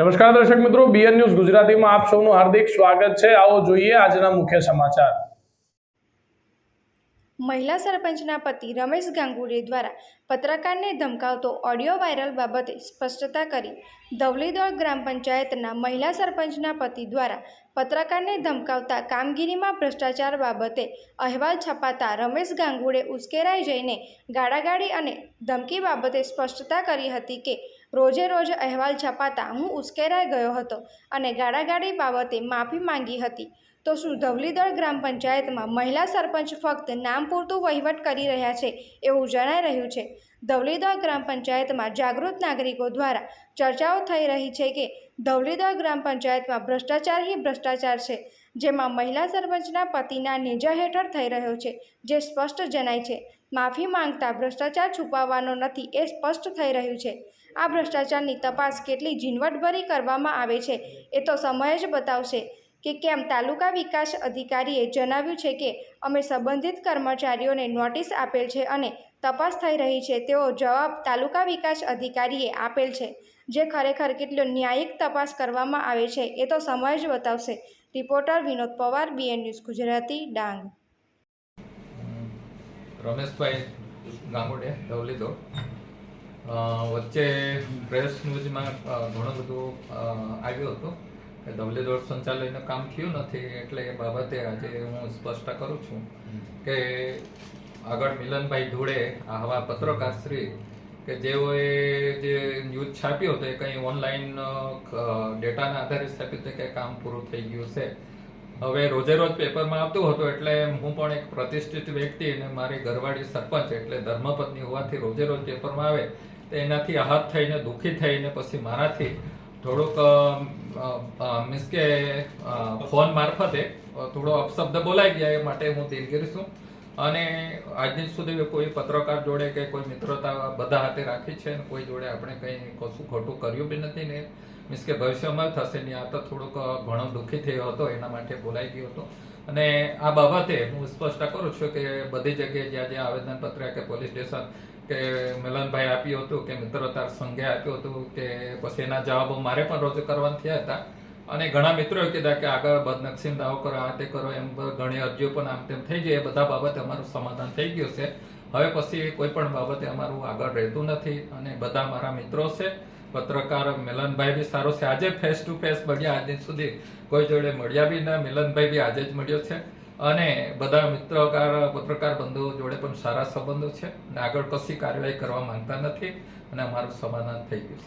નમસ્કાર દર્શક મિત્રો બીએન ન્યૂઝ ગુજરાતીમાં આપ સૌનું હાર્દિક સ્વાગત છે. આવો જોઈએ આજના મુખ્ય સમાચાર. મહિલા સરપંચના પતિ રમેશ ગાંગુલી દ્વારા પત્રકારને ધમકાવતો ઓડિયો વાયરલ બાબતે સ્પષ્ટતા કરી ધવલીદોળ ગ્રામ પંચાયતના મહિલા સરપંચના પતિ દ્વારા પત્રકારને ધમકાવતા કામગીરીમાં ભ્રષ્ટાચાર બાબતે અહેવાલ છપાતા રમેશ ગાંગુડે ઉશ્કેરાઈ જઈને ગાળાગાળી અને ધમકી બાબતે સ્પષ્ટતા કરી હતી કે રોજે રોજ અહેવાલ છપાતા હું ઉશ્કેરાઈ ગયો હતો અને ગાડાગાડી બાબતે માફી માંગી હતી. તો શું ધવલીદળ ગ્રામ પંચાયતમાં મહિલા સરપંચ ફક્ત નામ પૂરતું વહીવટ કરી રહ્યા છે એવું જણાઈ રહ્યું છે? ધવલીદળ ગ્રામ પંચાયતમાં જાગૃત નાગરિકો દ્વારા ચર્ચાઓ થઈ રહી છે કે ધવલીદળ ગ્રામ પંચાયતમાં ભ્રષ્ટાચાર હી ભ્રષ્ટાચાર છે, જેમાં મહિલા સરપંચના પતિના નેજા હેઠળ થઈ રહ્યો છે, જે સ્પષ્ટ જણાય છે, માફી માંગતા ભ્રષ્ટાચાર છુપાવવાનો નથી એ સ્પષ્ટ થઈ રહ્યું છે. આ ભ્રષ્ટાચારની તપાસ કેટલી ઝીણવટભરી કરવામાં આવે છે એ તો સમય જ બતાવશે. કે કેમ તાલુકા વિકાસ અધિકારીએ જણાવ્યું છે કે અમે સંબંધિત કર્મચારીઓને નોટિસ આપેલ છે અને તપાસ થઈ રહી છે. તેવો જવાબ તાલુકા વિકાસ અધિકારીએ આપેલ છે જે ખરેખર કેટલો ન્યાયિક તપાસ કરવામાં આવે છે એ તો સમય જ બતાવશે. Reporter Vinod Pawar BN news Gujarati Dang. Rameshbhai Gangode ધવલીદો અ, વચ્ચે પ્રેસ ન્યૂઝમાં ઘણો બધો આવ્યું હતું. કે ધવલીદોડ સંચાલયનું કામ થયું નથી એટલે એ બાબતે આજે હું સ્પષ્ટ કરું છું કે આગળ મિલનભાઈ ધૂળે આવા પત્રકારશ્રી કે જેઓએ જે ન્યૂઝ છાપ્યો હતો એ કંઈ ઓનલાઈન ડેટાના આધારે છાપ્યું કે કામ પૂરું થઈ ગયું છે. હવે રોજે રોજ પેપરમાં આવતું હતું એટલે હું પણ એક પ્રતિષ્ઠિત વ્યક્તિ અને મારી ઘરવાળી સરપંચ એટલે ધર્મપત્ની હોવાથી રોજે રોજ પેપરમાં આવે, તો એનાથી આહત થઈને, દુઃખી થઈને, પછી મારાથી થોડુંક મીન્સ કે ફોન મારફતે થોડો અપશબ્દ બોલાઈ ગયા એ માટે હું દિલગીર છું અને આજ સુધી કોઈ પત્રકાર જોડે કે કોઈ મિત્રતા બધા હાથે રાખી છે અને કોઈ જોડે આપણે કંઈ કશું ખોટું કર્યું બી નથી ને, મીન્સ કે ભવિષ્યમાં થશે ને આ તો થોડુંક ઘણો દુઃખી થયો હતો, એના માટે બોલાઈ ગયો હતો. અને આ બાબતે હું સ્પષ્ટ કરું છું કે બધી જગ્યાએ જ્યાં જ્યાં આવેદનપત્ર કે પોલીસ સ્ટેશન કે મિલનભાઈ આપ્યું હતું, કે મિત્રતા સંઘે આપ્યું હતું, કે પછી એના જવાબો મારે પણ રજૂ કરવાના થયા હતા. અને ઘણા મિત્રો કીધા કે આગળ બદનક્ષીમ દાવો કરો, આ તે કરો, એમ ઘણી અરજીઓ પણ આમ તેમ થઈ ગઈ. એ બધા બાબતે અમારું સમાધાન થઈ ગયું છે. હવે પછી કોઈ પણ બાબતે અમારું આગળ રહેતું નથી અને બધા મારા મિત્રો છે. પત્રકાર મિલનભાઈ બી સારો છે. આજે ફેસ ટુ ફેસ મળ્યા. આજ સુધી કોઈ જોડે મળ્યા બી ના. મિલનભાઈ બી આજે જ મળ્યો છે. અને બધા મિત્રકાર, પત્રકાર બંધુઓ જોડે પણ સારા સંબંધો છે. અને આગળ કશી કાર્યવાહી કરવા માંગતા નથી અને અમારું સમાધાન થઈ ગયું